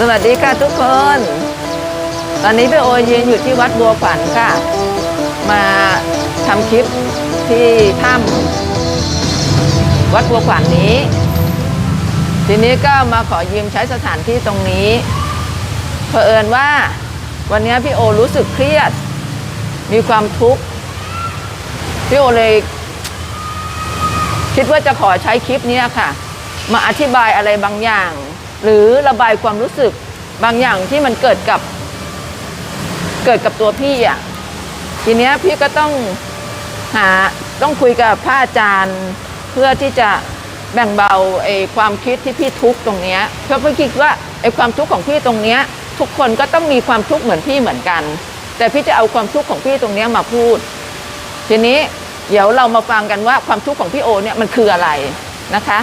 สวัสดีค่ะทุกคน ตอนนี้พี่โอยืนอยู่ที่วัดบัวขวัญค่ะ มาทำคลิปที่ถ้ำวัดบัวขวัญนี้ ทีนี้ก็มาขอยืมใช้สถานที่ตรงนี้เผอิญว่าวันนี้พี่โอรู้สึกเครียด มีความทุกข์พี่โอเลยคิดว่าจะขอใช้คลิปนี้ค่ะ มาอธิบายอะไรบางอย่าง หรือระบายความรู้สึกบางอย่างที่มันเกิดกับ เกิดกับตัวพี่อะทีเนี้ยพี่ก็ต้องหาต้องคุยกับพระอาจารย์ เพื่อที่จะแบ่งเบาไอ้ความคิดที่พี่ทุกข์ตรงเนี้ยเพราะพี่คิดว่าไอ้ความทุกข์ของพี่ตรงเนี้ย ทุกคนก็ต้องมีความทุกข์เหมือนพี่เหมือนกัน แต่พี่จะเอาความทุกข์ของพี่ตรงเนี้ยมาพูด ทีนี้เดี๋ยวเรามาฟังกันว่าความทุกข์ของพี่โอเนี่ยมันคืออะไรนะคะ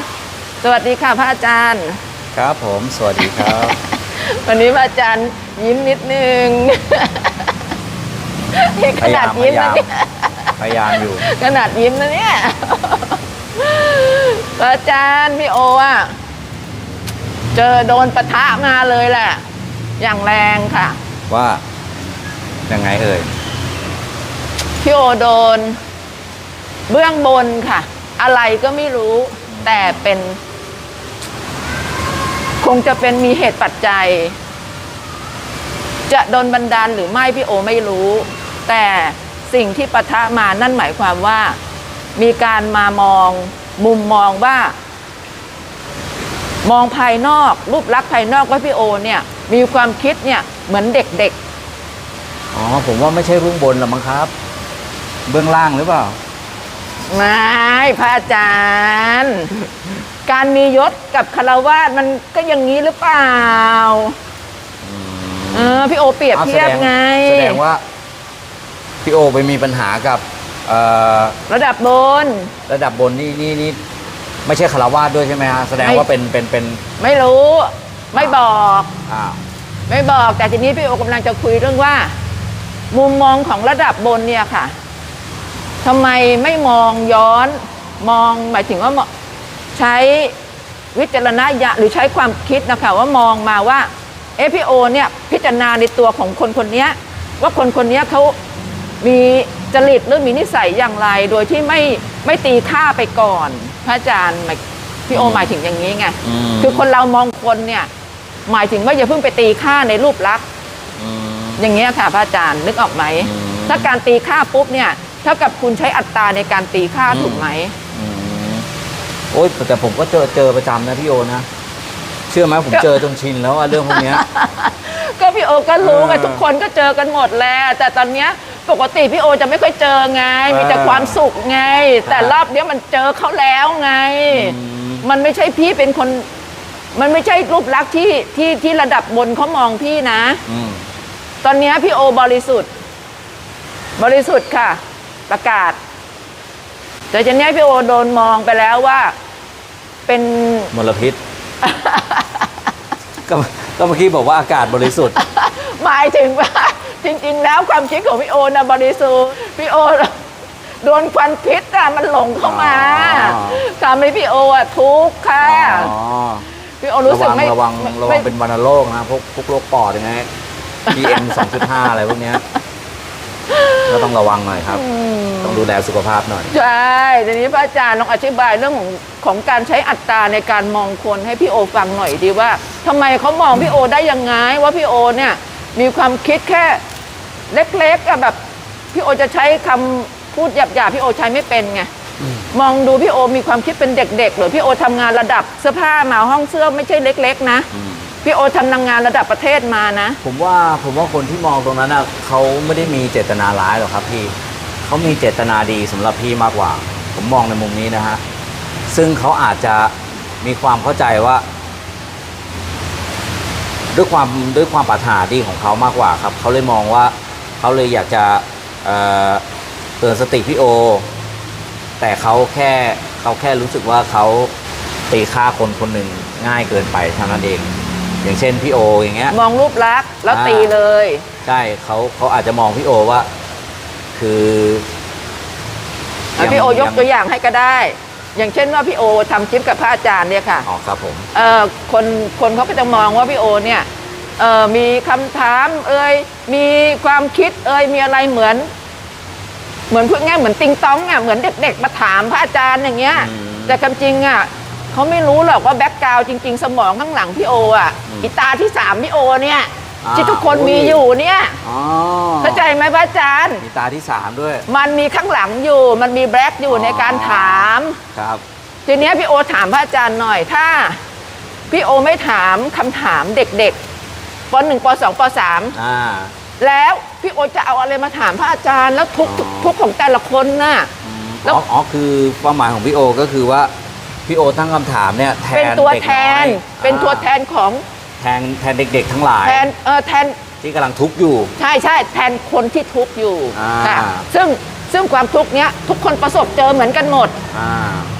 สวัสดีค่ะพระอาจารย์ ครับผม สวัสดีครับ วันนี้พระอาจารย์ยิ้มนิดนึงนี่ขนาดยิ้มนะเนี่ยพยายามอยู่ ขนาดยิ้มนะเนี่ยพระอาจารย์พี่โออะ เจอโดนปะทะมาเลยแหละ อย่างแรงค่ะ ว่า ยังไงเอ่ย พี่โอโดน เบื้องบนค่ะ อะไรก็ไม่รู้ แต่เป็น คงจะเป็นมีเหตุปัจจัย จะโดนบันดาลหรือไม่พี่โอไม่รู้ แต่สิ่งที่ปะทะมานั่นหมายความว่า มีการมามองมุมมองว่า มองภายนอก รูปลักษณ์ภายนอกว่าพี่โอเนี่ย มีความคิดเนี่ยเหมือนเด็กๆ อ๋อ ผมว่าไม่ใช่เบื้องบนหรอกมั้งครับ เบื้องล่างหรือเปล่า ไม่พระอาจารย์ การมียศกับคารวาสมันก็อย่างนี้หรือเปล่าเออพี่โอเปรียบเทียบไง แสดงว่า พี่โอไปมีปัญหากับเอ่อระดับบน ระดับบนนี่นี่นี่ไม่ใช่คารวาสด้วยใช่ไหมฮะแสดงไม่ว่าเป็นเป็นเป็นไม่รู้ ไม่บอกอ้าวไม่บอกแต่ทีนี้พี่โอกำลังจะคุยเรื่องว่า มุมมองของระดับบนเนี่ยค่ะทำไมไม่มองย้อนมองหมายถึงว่ามอง ใช้วิจารณญาณหรือใช้ความคิดนะคะว่ามองมาว่าเอะพี่โอเนี่ยพิจารณาในตัวของคนคนเนี้ยว่าคนคนเนี้ยเขามีจริตหรือมีนิสัยอย่างไร โดยที่ไม่ไม่ตีค่าไปก่อน พระอาจารย์หมายพี่โอหมายถึงอย่างนี้ไงมคือคนเรามองคนเนี่ยหมายถึงว่าอย่าเพิ่งไปตีค่าในรูปลักษณ์อืมอย่างเงี้ยค่ะพระอาจารย์นึกออกไหมอืมถ้าการตีค่าปุ๊บเนี่ยเท่ากับคุณใช้อัตราในการตีค่าอืมถูกไหมอืม โอ้ยแต่ผมก็เจอเจอประจำนะพี่โอนะ เชื่อไหมผมเจอจนชินแล้วอะเรื่องพวกเนี้ย ก็พี่โอก็รู้ไงเออทุกคนก็เจอกันหมดแหล้วแต่ตอนเนี้ยปกติพี่โอจะไม่ค่อยเจอไง มีแต่เออความสุขไง แต่ครับรอบเนี้ยมันเจอเขาแล้วไง อืม มันไม่ใช่พี่เป็นคน มันไม่ใช่รูปลักษณ์ที่ที่ที่ระดับบนเขามองพี่นะ อืมตอนเนี้ยพี่โอบริสุทธิ์ บริสุทธิ์ค่ะ ประกาศ แต่ทีเนี้ยพี่โอโดนมองไปแล้วว่า เป็น มลพิษ ก็ก็เมื่อกี้บอกว่าอากาศบริสุทธิ์ หมายถึงว่าจริง ๆ แล้วความคิดของพี่โอนะบริสุทธิ์พี่โอโดนควันพิษอะมันหลงเข้ามาอ๋อ ทำให้พี่โออะทุกข์ค่ะอ๋อ พี่โอรู้ระสึกวังไม่ระวังไม่ระวัไม่งเป็นวัณโรคนะพวกพวกโรคปอดยังไง PM 2.5 อะไรพวกเนี้ย ก็ต้องระวังหน่อยครับ ต้องดูแลสุขภาพหน่อย ใช่ทีนี้พระอาจารย์ลองอธิบายเรื่องของของการใช้อัตราในการมองคนให้พี่โอฟังหน่อยดีว่าทำไมเขามองพี่โอได้ยังไง ว่าพี่โอเนี่ยมีความคิดแค่เล็กๆอะแบบพี่โอจะใช้คำพูดหยาบๆพี่โอใช้ไม่เป็นไงมองดูพี่โอมีความคิดเป็นเด็กๆหรือพี่โอทำงานระดับเสื้อผ้ามาห้องเสื้อไม่ใช่เล็ก ๆ นะ อืม พี่โอทำงงานระดับประเทศมานะ ผมว่าผมว่าคนที่มองตรงนั้นน่ะเขาไม่ได้มีเจตนาร้ายหรอกครับพี่เขามีเจตนาดีสำหรับพี่มากกว่า ผมมองในมุมนี้นะฮะซึ่งเขาอาจจะมีความเข้าใจว่า ด้วยความด้วยความปรารถนาดีของเขามากกว่าครับ เขาเลยมองว่าเขาเลยอยากจะเอ่อเตือนสติพี่โอ แต่เขาแค่เขาแค่รู้สึกว่าเขาตีค่าคนคนหนึ่งง่ายเกินไปเท่านั้นเอง อย่างเช่นพี่โออย่างเงี้ย มองรูปลักษณ์แล้วอ่า ตีเลย ใช่เขาเขาอาจจะมองพี่โอว่า คืออะพี่โอยกตัวอย่างให้ก็ได้ อย่างเช่นว่าพี่โอทำคลิปกับพระอาจารย์เนี่ยค่ะอ๋อครับผม เอ่อคนคนเขาก็จะมองว่าพี่โอเนี่ยเอ่อมีคำถามเอ่ยมีความคิดเอ่ยมีอะไรเหมือน เหมือนพูดง่ายเหมือนติงตองอะเหมือนเด็ก ๆ มาถามพระอาจารย์อย่างเงี้ย อืม แต่คำจริงอะ เขาไม่รู้หรอกว่าแบ็กกราวจริง ๆ สมองข้างหลังพี่โออะอืมอีตาที่สามพี่โอเนี่ยอ่าที่ทุกคนโอ้ย มีอยู่เนี่ยอ๋อเข้าใจไหมพระอาจารย์ มีตาที่สามด้วยมันมีข้างหลังอยู่ มันมีแบล็กอยู่อ๋อในการถาม ครับทีเนี้ยพี่โอถามพระอาจารย์หน่อยถ้าพี่โอไม่ถามคำถามเด็กๆปหนึ่งปสองปสามอ่า แล้วพี่โอจะเอาอะไรมาถามพระอาจารย์แล้วทุกอ๋อ ทุกของแต่ละคนน่ะ อืมแล้ว อ๋ออ๋อคือความหมายของพี่โอก็คือว่า พี่โอตั้งคำถามเนี่ยแทนเป็นตัวด็กแทนอยเป็นตัวแทอ่านของแทนแทนเด็ก ๆ ทั้งหลาย แทนเออแทน ที่กำลังทุกข์อยู่ ใช่ใช่แทนคนที่ทุกข์อยู่อ่า ค่ะซึ่งซึ่งความทุกข์เนี้ยทุกคนประสบเจอเหมือนกันหมดอ่า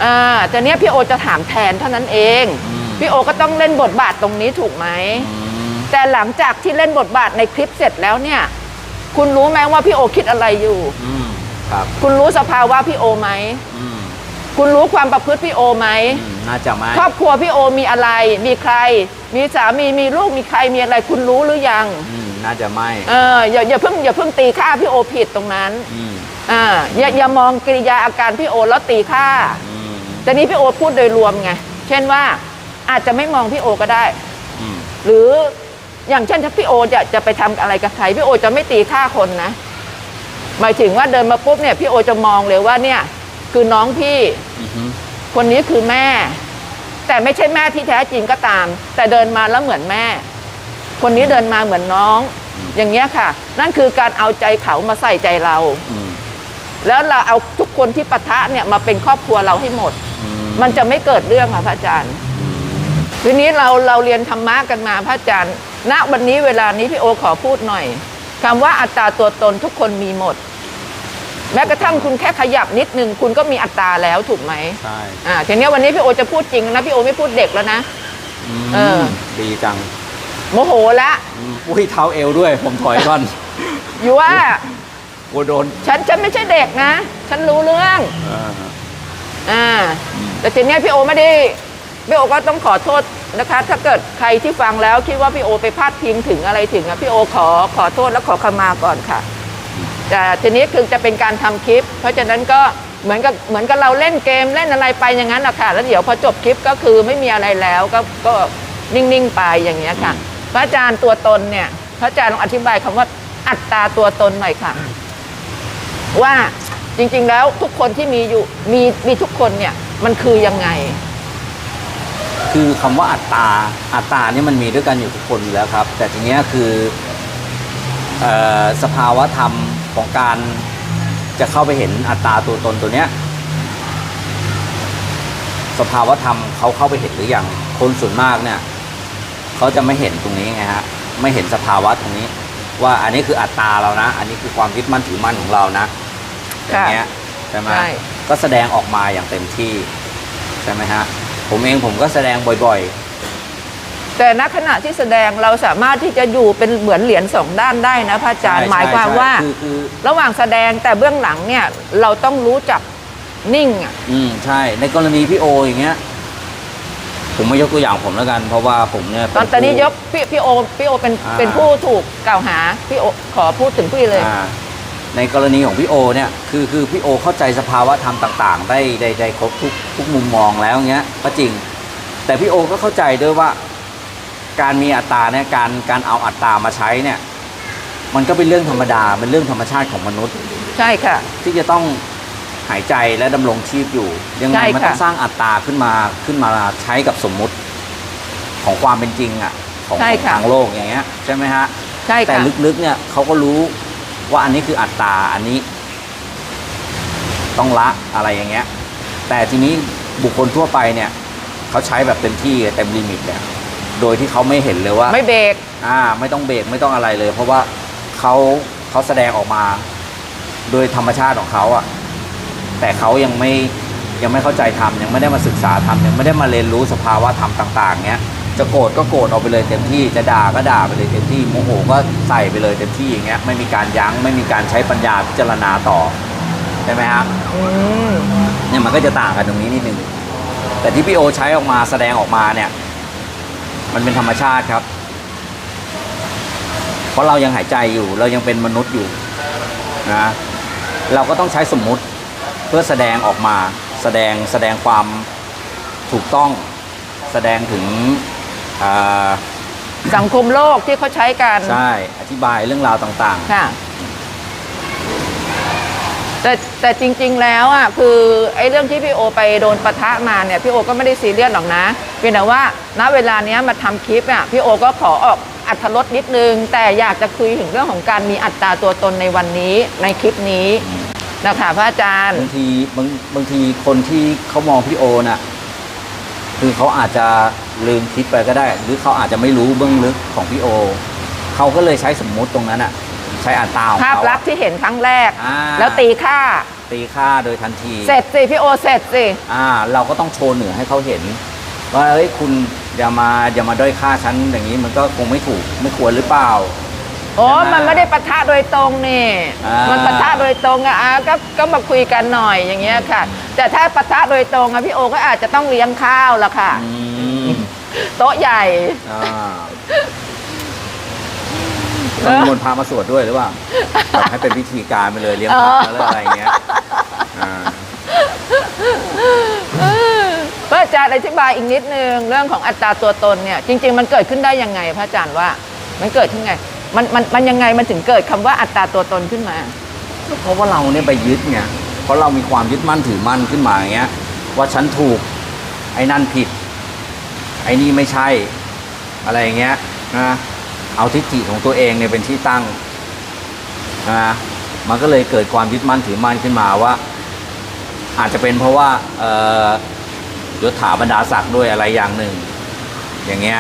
อ่าแต่เนี้ยพี่โอจะถามแทนเท่านั้นเอง อืม พี่โอก็ต้องเล่นบทบาทตรงนี้ถูกไหม อืมแต่หลังจากที่เล่นบทบาทในคลิปเสร็จแล้วเนี่ย คุณรู้ไหมว่าพี่โอคิดอะไรอยู่ อืมครับ คุณรู้สภาวะพี่โอไหม อืม คุณรู้ความประพฤติพี่โอไหมอืมน่าจะไม่ครอบครัวพี่โอมีอะไร มีใคร มีสามีมีลูกมีใครมีอะไร คุณรู้หรือยัง อืมน่าจะไม่เอออย่าอย่าเพิ่งอย่าเพิ่งตีค่าพี่โอผิดตรงนั้นอืมอ่าอย่าอย่ามองกิริยาอาการพี่โอแล้วตีค่า อืมแต่นี้พี่โอพูดโดยรวมไง เช่นว่าอาจจะไม่มองพี่โอก็ได้ อืมหรืออย่างเช่นถ้าพี่โอจะจะไปทำอะไรกับใครพี่โอจะไม่ตีค่าคนนะ หมายถึงว่าเดินมาปุ๊บเนี่ยพี่โอจะมองเลยว่าเนี่ย คือน้องพี่ อือฮึคนนี้คือแม่ แต่ไม่ใช่แม่ที่แท้จริงก็ตาม แต่เดินมาแล้วเหมือนแม่ คนนี้เดินมาเหมือนน้อง อย่างเงี้ยค่ะ นั่นคือการเอาใจเขามาใส่ใจเรา อืมแล้วเราเอาทุกคนที่ปะทะเนี่ยมาเป็นครอบครัวเราให้หมด อืมมันจะไม่เกิดเรื่องค่ะพระอาจารย์ ทีนี้เราเราเรียนธรรมะกันมาพระอาจารย์ ณวันนี้เวลานี้พี่โอขอพูดหน่อยคำว่าอัตตาตัวตนทุกคนมีหมด แม้กระทั่งคุณแค่ขยับนิดนึงคุณก็มีอัตตาแล้วถูกไหมใช่อ่าทีนี้วันนี้พี่โอจะพูดจริงนะพี่โอไม่พูดเด็กแล้วนะ มเออ ดีจังโมโหละอืมอุ้ยเท้าเอวด้วย ผมถอยก่อน อยู่ว่า กลัวโดนฉันฉันไม่ใช่เด็กนะ ฉันรู้เรื่องอ่าอ่าแต่ทีเนี้ยพี่โอไม่ได้พี่โอก็ต้องขอโทษนะคะ ถ้าเกิดใครที่ฟังแล้วคิดว่าพี่โอไปพาดพิงถึงอะไรถึงอะพี่โอขอขอโทษและขอขมาก่อนค่ะ แต่ทีนี้คือจะเป็นการทำคลิป เพราะฉะนั้นก็เหมือนกับเหมือนกับเราเล่นเกมเล่นอะไรไปอย่างนั้นแหละค่ะ แล้วเดี๋ยวพอจบคลิปก็คือไม่มีอะไรแล้วก็ก็นิ่งๆไปอย่างเงี้ยค่ะ พระอาจารย์ตัวตนเนี่ย พระอาจารย์ลองอธิบายคำว่าอัตตาตัวตนหน่อยค่ะ ว่าจริง ๆ แล้วทุกคนที่มีอยู่มีมีทุกคนเนี่ย มันคือยังไง คือคำว่าอัตตาอัตตาเนี่ยมันมีด้วยกันอยู่ทุกคนอยู่แล้วครับ แต่ทีเนี้ยคือเออสภาวะธรรม ของการจะเข้าไปเห็นอัตตาตัวตนตัวเนี้ยสภาวะธรรมเขาเข้าไปเห็นหรือยังคนส่วนมากเนี่ยเขาจะไม่เห็นตรงนี้ไงฮะไม่เห็นสภาวะตรงนี้ ว่าอันนี้คืออัตตาเรานะ อันนี้คือความยึดมั่นถือมั่นของเรานะอย่างเงี้ยใช่ไหมใช่ก็แสดงออกมาอย่างเต็มที่ใช่ไหมฮะผมเองผมก็แสดงบ่อย แต่ณขณะที่แสดงเราสามารถที่จะอยู่เป็นเหมือนเหรียญสองด้านได้นะพระอาๆจารย์ใช่หมายความใช่ว่าคือคือ ระหว่างแสดงแต่เบื้องหลังเนี่ยเราต้องรู้จักนิ่งอะอืมใช่ ในกรณีพี่โออย่างเงี้ย ผมไม่ยกตัวอย่างผมแล้วกัน เพราะว่าผมเนี่ยตอนเป็ตอนนี้ผู้ยกพี่พี่โอพี่โอเป็นอ่า เป็นผู้ถูกกล่าวหาพี่โอขอพูดถึงพี่เลย อ่าในกรณีของพี่โอเนี่ยคือคือพี่โอเข้าใจสภาวะธรรมต่าง ๆ ได้ได้ได้ครบทุกทุกมุมมองแล้วเงี้ยก็จริง แต่พี่โอก็เข้าใจด้วยว่า การมีอัตตราเนี่ยการการเอาอัตตรามาใช้เนี่ย มันก็เป็นเรื่องธรรมดาเป็นเรื่องธรรมชาติของมนุษย์ ใช่ค่ะ ที่จะต้องหายใจและดำรงชีพอยู่ ยังไงใช่มันค่ะต้องสร้างอัตราขึ้นมาขึ้นมาใช้กับสมมุติของความเป็นจริงอะของของทางโลกอย่างเงี้ยใช่ไหมฮะ ใช่แต่ค่ะ ลึกๆเนี่ยเขาก็รู้ว่าอันนี้คืออัตราอันนี้ ต้องละอะไรอย่างเงี้ย แต่ทีนี้บุคคลทั่วไปเนี่ยเขาใช้แบบเต็มที่เต็มลิมิตเนี่ย โดยที่เขาไม่เห็นเลยว่าไม่เบรกอ่าไม่ต้องเบรกไม่ต้องอะไรเลย เพราะว่าเขาเขาแสดงออกมา โดยธรรมชาติของเขาอะ่ะ แต่เขายังไม่ยังไม่เข้าใจธรรมยังไม่ได้มาศึกษาธรรมยังไม่ได้มาเรียนรู้สภาวะธรรมต่าง ๆเนี้ยจะโกรธก็โกรธออกไปเลยเต็มที่จะด่าก็ด่าไปเลยเต็มที่โมโหก็ใส่ไปเลยเต็มที่อย่างเงี้ยไม่มีการยั้งไม่มีการใช้ปัญญาพิจารณาต่อใช่ไหมครับอืมเนี่ยมันก็จะต่างกันตรงนี้นิดนึงแต่ที่พี่โอใช้ออกมาแสดงออกมาเนี่ย มันเป็นธรรมชาติครับ เพราะเรายังหายใจอยู่ เรายังเป็นมนุษย์อยู่นะเราก็ต้องใช้สมมุติเพื่อแสดงออกมาแสดงแสดงความถูกต้องแสดงถึงอ่าสังคมโลกที่เขาใช้กัน ใช่ อธิบายเรื่องราวต่างค่ะ แต่แต่จริง ๆ แล้วอะคือไอ้เรื่องที่พี่โอไปโดนปะทะมาเนี่ยพี่โอก็ไม่ได้ซีเรียสหรอกนะเพียงแต่ว่าณเวลาเนี้ยมาทำคลิปอะพี่โอก็ขอออกอัธรสนิดนึง แต่อยากจะคุยถึงเรื่องของการมีอัตราตัวตนในวันนี้ในคลิปนี้นะคะพระอาจารย์บางทีบางบางทีคนที่เขามองพี่โอน่ะคือเขาอาจจะลืมคิดไปก็ได้ หรือเขาอาจจะไม่รู้เบื้องลึกของพี่โอเขาก็เลยใช้สมมุติตรงนั้นอะ ใช้อัตราของภาพเขาลักษณ์ที่เห็นครั้งแรก อ่าแล้วตีค่า ตีค่าโดยทันที เสร็จสิพี่โอเสร็จสิ อ่าเราก็ต้องโชว์เหนือให้เขาเห็น ว่าเอ้ยคุณอย่ามาอย่ามาด้อยค่าฉันอย่างนี้มันก็คงไม่ถูกไม่ควรหรือเปล่า โอ้ใช่ไหมมันไม่ได้ปะทะโดยตรงนี่ อ่ามัมันปะทะโดยตรงอะอะก็ก็มาคุยกันหน่อยอย่างเงี้ยค่ะ แต่ถ้าปะทะโดยตรงอะพี่โอก็อาจจะต้องเลี้ยงข้าวละค่ะ อืมโต๊ะใหญ่ อ่า ต้องนิมนต์พามาสวดด้วยหรือเปล่าแบบให้เป็นพิธีการไปเลยเลี้ยงพระแล้วอะไรอย่างเงี้ยอ่า พระอาจารย์อธิบายอีกนิดนึงเรื่องของอัตราตัวตนเนี่ยจริง ๆ มันเกิดขึ้นได้ยังไง พระอาจารย์ว่า มันเกิดขึ้นไง มันมันมันยังไงมันถึงเกิดคำว่าอัตราตัวตนขึ้นมา เพราะว่าเราเนี่ยไปยึดไงเพราะเรามีความยึดมั่นถือมั่นขึ้นมาอย่างเงี้ย ว่าฉันถูก ไอ้นั่นผิด ไอ้นี่ไม่ใช่ อะไรอย่างเงี้ยนะ เอาทิฏฐิของตัวเองเนี่ยเป็นที่ตั้งนะมันก็เลยเกิดความยึดมั่นถือมั่นขึ้นมาว่า อาจจะเป็นเพราะว่าเอ่อยศถาบรรดาศักดิ์ด้วยอะไรอย่างหนึ่ง อย่างเงี้ย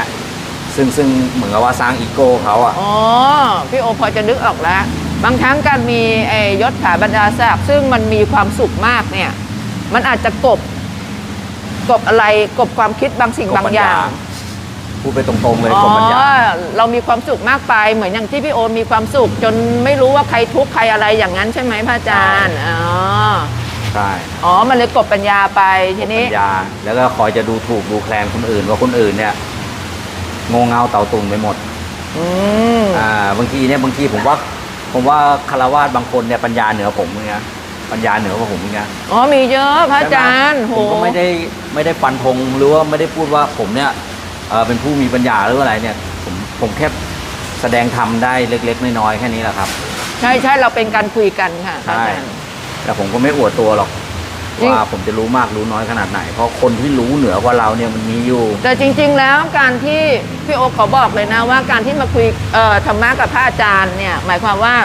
ซึ่งซึ่งเหมือนกับว่าสร้างอีโก้เขาอะอ๋อพี่โอพอจะนึกออกแล้ว บางครั้งการมีไอ้ยศถาบรรดาศักดิ์ซึ่งมันมีความสุขมากเนี่ย มันอาจจะกบกบอะไรกบความคิดบางสิ่งบางอย่าง พูดไปตรงๆเลยอ๋กรมปัญญาอเรามีความสุขมากไปเหมือนอย่างที่พี่โอมีความสุข จนไม่รู้ว่าใครทุกข์ใครอะไรอย่างนั้นใช่ไหมพระอาจารย์อ๋อใช่อ๋อมันเลยกบปัญญาไปทีนี้ปัญญา แล้วก็คอยจะดูถูกดูแคลนคนอื่น ว่าคนอื่นเนี่ยโงงเงาเต่าตุงไปหมดอืมอ่าบางทีเนี่ยบางทีผมว่า ผมว่าคารวาสบางคนเนี่ยปัญญาเหนือผมเงี้ยปัญญาเหนือกว่าผมเงี้ยอ๋อมีเยอะพระอาจารย์ใช่โหไหมผมก็ไม่ได้ไม่ได้ฟันธงหรือว่าไม่ได้พูดว่าผมเนี่ย เอ่อเป็นผู้มีปัญญาหรืออะไรเนี่ยผมผมแค่แสดงธรรมได้เล็ก ๆ น้อยๆแค่นี้แหละครับ ใช่ใช่เราเป็นการคุยกันค่ะพระใช่อาจารย์แต่ผมก็ไม่อวดตัวหรอกจริงว่าผมจะรู้มากรู้น้อยขนาดไหน เพราะคนที่รู้เหนือกว่าเราเนี่ยมันมีอยู่ แต่จริง ๆ แล้วการที่พี่โอขอบอกเลยนะว่าการที่มาคุยเอ่อธรรมะกับพระอาจารย์เนี่ย หมายความว่า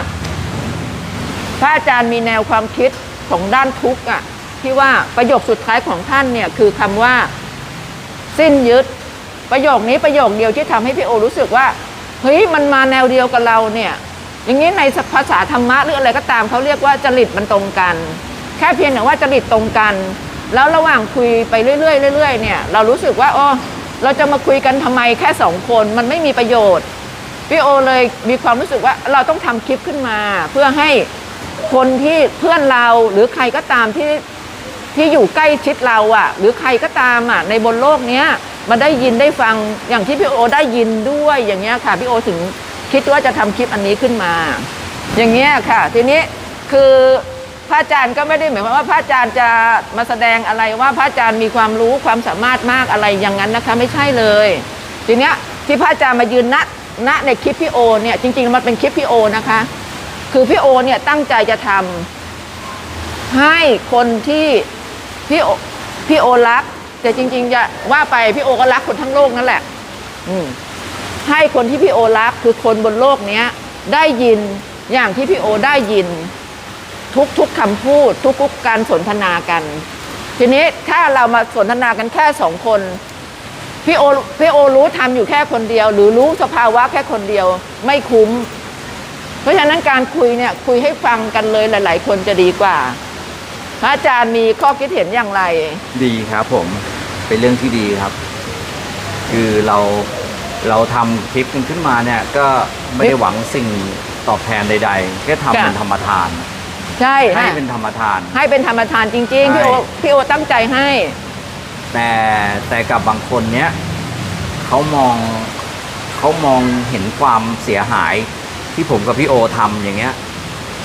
พระอาจารย์มีแนวความคิดของด้านทุกข์อะที่ว่าประโยคสุดท้ายของท่านเนี่ยคือคำว่า สิ้นยึด ประโยคนี้ประโยคเดียวที่ทำให้พี่โอรู้สึกว่าเฮ้ยมันมาแนวเดียวกับเราเนี่ยอย่างนี้ในภาษาธรรมะหรืออะไรก็ตามเขาเรียกว่าจริตมันตรงกัน แค่เพียงแต่ว่าจริตตรงกัน แล้วระหว่างคุยไปเรื่อยๆเรื่อยๆเนี่ยเรารู้สึกว่าโอ๋อเราจะมาคุยกันทำไมแค่สองคนมันไม่มีประโยชน์พี่โอเลยมีความรู้สึกว่าเราต้องทำคลิปขึ้นมา เพื่อให้คนที่เพื่อนเราหรือใครก็ตามที่ ที่อยู่ใกล้ชิดเราอะ่ะ หรือใครก็ตามอะในบนโลกเนี้ยมาได้ยินได้ฟังอย่างที่พี่โอได้ยินด้วยอย่างเงี้ยค่ะพี่โอถึงคิดว่าจะทำคลิปอันนี้ขึ้นมา อย่างเงี้ยค่ะ ทีนี้คือพระอาจารย์ก็ไม่ได้หมายความว่าพระอาจารย์จะมาแสดงอะไรว่าพระอาจารย์มีความรู้ความสามารถมากอะไรอย่างนั้นนะคะ ไม่ใช่เลย ทีเนี้ยที่พระอาจารย์มายืนณณในคลิปพี่โอเนี่ยจริงๆมันเป็นคลิปพี่โอนะคะ คือพี่โอเนี่ยตั้งใจจะทำให้คนที่ พี่โอพี่โอรัก แต่จริง ๆ จะว่าไปพี่โอก็รักคนทั้งโลกนั่นแหละ อืมให้คนที่พี่โอรักคือคนบนโลกเนี้ย ได้ยินอย่างที่พี่โอได้ยิน ทุกทุกๆคำพูด ทุกๆการสนทนากัน ทีนี้ถ้าเรามาสนทนากันแค่สองคนพี่โอพี่โอรู้ทำอยู่แค่คนเดียว หรือรู้สภาวะแค่คนเดียว ไม่คุ้ม เพราะฉะนั้นการคุยเนี่ยคุยให้ฟังกันเลยหลาย ๆ คนจะดีกว่า พระอาจารย์มีข้อคิดเห็นอย่างไร ดีครับผมเป็นเรื่องที่ดีครับ คือเราเราทำคลิปกันขึ้นมาเนี่ย ก็ไม่ได้หวังสิ่งตอบแทนใด ๆ แค่ทำเป็นค่ะธรรมทาน ใช่ให้ค่ะเป็นธรรมทาน ให้เป็นธรรมทานจริงๆ พี่โอใช่พี่โอตั้งใจให้ แต่แต่กับบางคนเนี้ยเขามองเขามองเห็นความเสียหายที่ผมกับพี่โอทำอย่างเงี้ย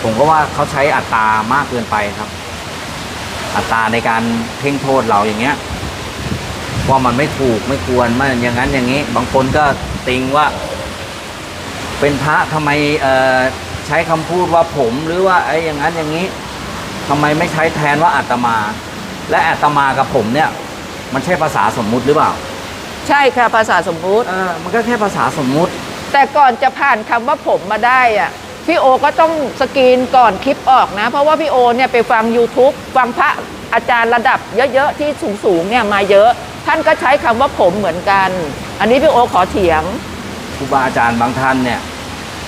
ผมก็ว่าเขาใช้อัตรามากเกินไปครับ อัตราในการเพ่งโทษเราอย่างเงี้ยว่ามันไม่ถูกไม่ควรมันอย่างนั้นอย่างนี้ บางคนก็ติงว่า เป็นพระทำไมเอ่อใช้คำพูดว่าผมหรือว่าไอ้อย่างนั้นอย่างนี้ทำไมไม่ใช้แทนว่าอาตมา และอาตมากับผมเนี่ย มันใช่ภาษาสมมุติหรือเปล่า ใช่ค่ะภาษาสมมุติเออมันก็แค่ภาษาสมมุติ แต่ก่อนจะผ่านคำว่าผมมาได้อะ พี่โอก็ต้องสกรีนก่อนคลิปออกนะ เพราะว่าพี่โอเนี่ยไปฟัง YouTube ฟังพระอาจารย์ระดับเยอะๆ ที่สูงๆเนี่ยมาเยอะ ท่านก็ใช้คำว่าผมเหมือนกัน อันนี้พี่โอขอเถียง ครูบาอาจารย์บางท่านเนี่ย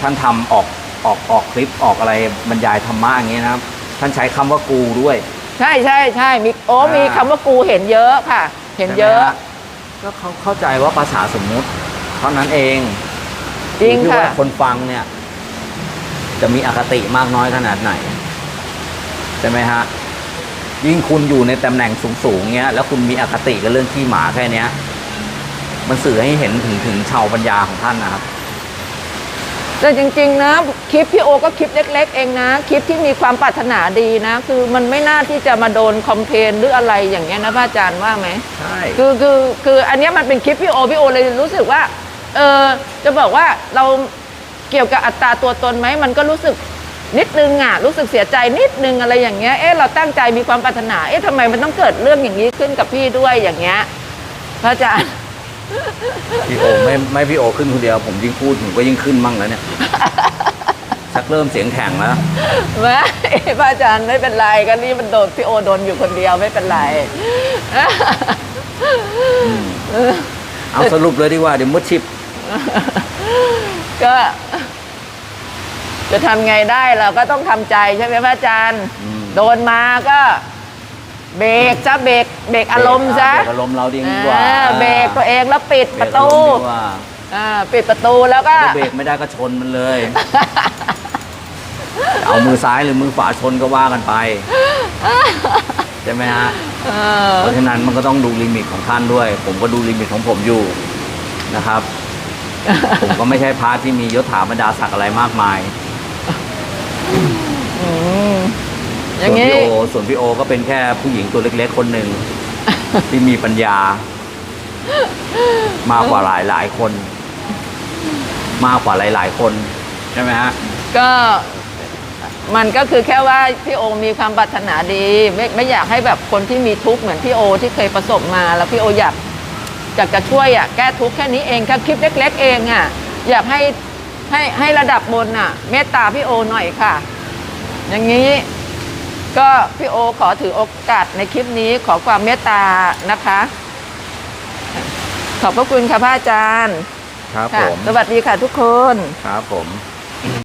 ท่านทำออกออกออกคลิปออกอะไรบรรยายธรรมะอย่างเงี้ยนะครับ ท่านใช้คำว่ากูด้วย ใช่ใช่ใช่มีโอ้อ่ามีมีคำว่ากูเห็นเยอะค่ะ เห็นเยอะ ใช่ไหมฮก็เขาเข้าใจว่าภาษาสมมุติ เท่านั้นเองจริงอยู่ที่ค่ะว่าคนฟังเนี่ย จะมีอคติมากน้อยขนาดไหน ใช่ไหมฮะ ยิ่งคุณอยู่ในตำแหน่งสูงๆเงี้ย แล้วคุณมีอคติกับเรื่องขี้หมาแค่เนี้ย มันสื่อให้เห็นถึงถึงชาวปัญญาของท่านนะครับ แต่จริงๆนะคลิปพี่โอก็คลิปเล็ก ๆ เองนะ คลิปที่มีความปรารถนาดีนะ คือมันไม่น่าที่จะมาโดนคอมเพลนหรืออะไรอย่างเงี้ยนะพระอาจารย์ว่าไหมใช่คือคือคืออันเนี้ยมันเป็นคลิปพี่โอพี่โอเลยรู้สึกว่า เออจะบอกว่าเรา เกี่ยวกับอัตราตัวตนไหมมันก็รู้สึกนิดนึงอะรู้สึกเสียใจนิดนึงอะไรอย่างเงี้ยเอ๊ะเราตั้งใจมีความปรารถนาเอ๊ะทำไมมันต้องเกิดเรื่องอย่างนี้ขึ้นกับพี่ด้วยอย่างเงี้ยพระอาจารย์พี่โอไม่ไม่พี่โอขึ้นคนเดียว ผมยิ่งพูดผมก็ยิ่งขึ้นมั่งแล้วเนี่ยชักเริ่มเสียงแข็งแล้วไม่พระอาจารย์ไม่เป็นไรก็นี่มันโดนพี่โอโดนอยู่คนเดียวไม่เป็นไรเอาสรุปเลยดีกว่าเดี๋ยวมุดชิป ก็ จะทำไงได้เราก็ต้องทำใจใช่ไหมพระอาจารย์ อืม โดนมาก็ เบรกซะเบรกเบรกอารมณ์ซะเบรกอารมณ์เราดีกว่าอ่าเบรกตัวเองแล้วปิดเบปรระกอาตูมณ์ดีกว่าอ่าปิดประตูแล้วก็ ถ้าเบรกไม่ได้ก็ชนมันเลย เอามือซ้ายหรือมือขวาชนก็ว่ากันไปใช่ไหมฮะ เออ เพราะฉะนั้นมันก็ต้องดูลิมิตของท่านด้วย ผมก็ดูลิมิตของผมอยู่นะครับ ผมก็ไม่ใช่พระที่มียศถาบรรดาศักดิ์อะไรมากมายอืมอส่ย่าวงนนี้พี่โอส่วนพี่โอก็เป็นแค่ผู้หญิงตัวเล็กๆคนหนึ่ง ที่มีปัญญามากกว่าหลายหลายๆคน มากกว่าหลาย ๆ คน ใช่ไหมฮะ ก็มันก็คือแค่ว่าพี่โอมีความปรารถนาดี ไม่ไม่อยากให้แบบคนที่มีทุกข์เหมือนพี่โอที่เคยประสบมา แล้วพี่โออยาก อยากจะช่วยอะแก้ทุกข์แค่นี้เองแค่คลิปเล็ก ๆ เองอะอยากให้ให้ให้ระดับบนอะ เมตตาพี่โอหน่อยค่ะ อย่างนี้ก็พี่โอขอถือโอกาสในคลิปนี้ขอความเมตตานะคะ ขอบพระคุณค่ะพระอาจารย์ครับค่ะผมสวัสดีค่ะทุกคน ครับผม